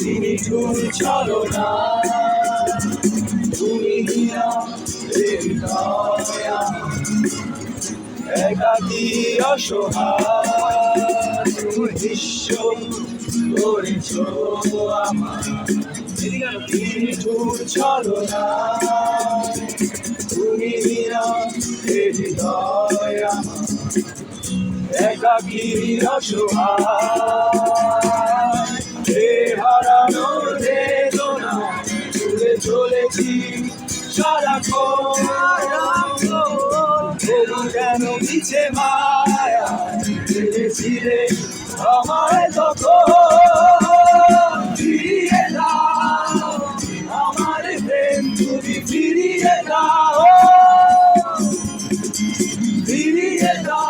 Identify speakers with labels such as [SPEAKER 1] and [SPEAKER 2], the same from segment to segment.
[SPEAKER 1] তিনি চুল চলো না। তুমি হৃদয়া একাকি অসহায়? বিশ্ব করেছ আমার তিনি চুল না। তুমি হিনা হৃদয় একাকি অসহায়? হারানোর বেদনা চলে চলেছি সারাক্ষণ। কেন আমায় তখন ফিরিয়ে দাও আমার দাও।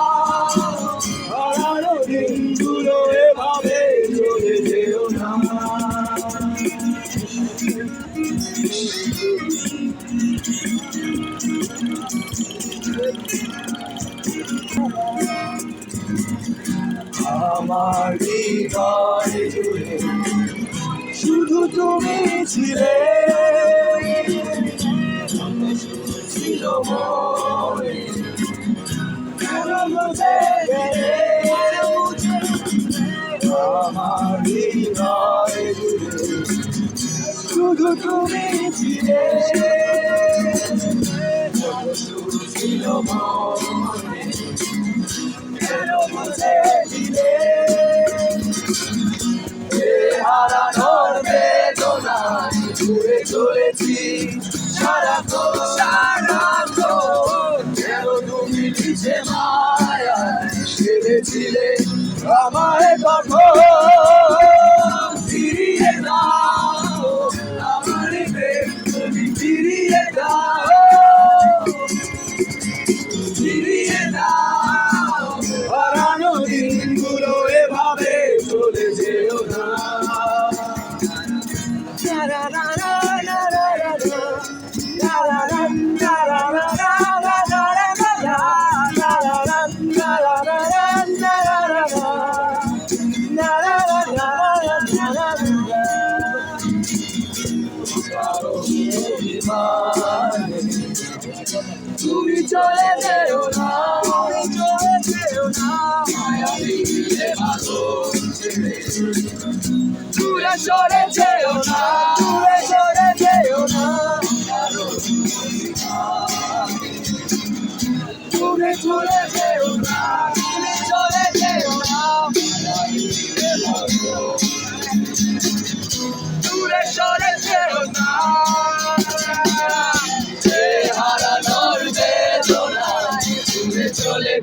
[SPEAKER 1] আমার হৃদয় জুড়ে শুধু তুমি ছিলে। আমার হৃদয় শুধু তুমি ছিলে ছিল হারানোর চলেছি তুমি নিচে মায়া সেরেছিলে আমায় কখন তুমি চলে যেও না তুমি চলে যেও না মায়া দিলে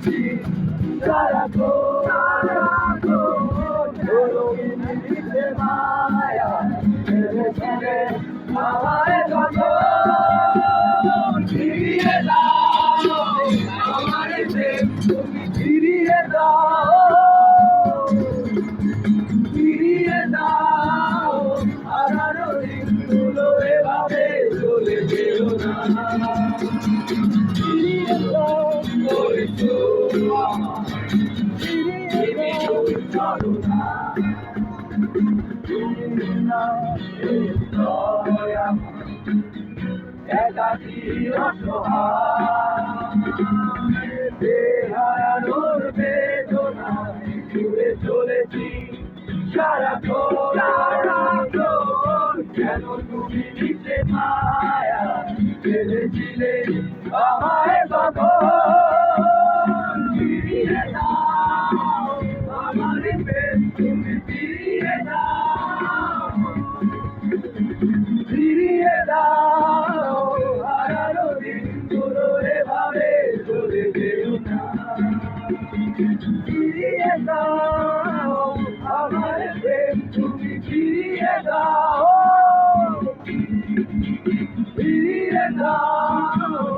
[SPEAKER 1] ফির সারাক্ষণ সারাক্ষণ রঙিন দিতে মায়া আমায় কখন ফিরিয়ে দাও আমার তুমি ফিরিয়ে দাও একাকী অসহায় হারানোর বেদনায় জুড়ে চলেছি সারাক্ষণ কেন তুমি নিচে আমায় দাও আমার প্রেম তুমি ফিরিয়ে দাও ফিরিয়ে দাও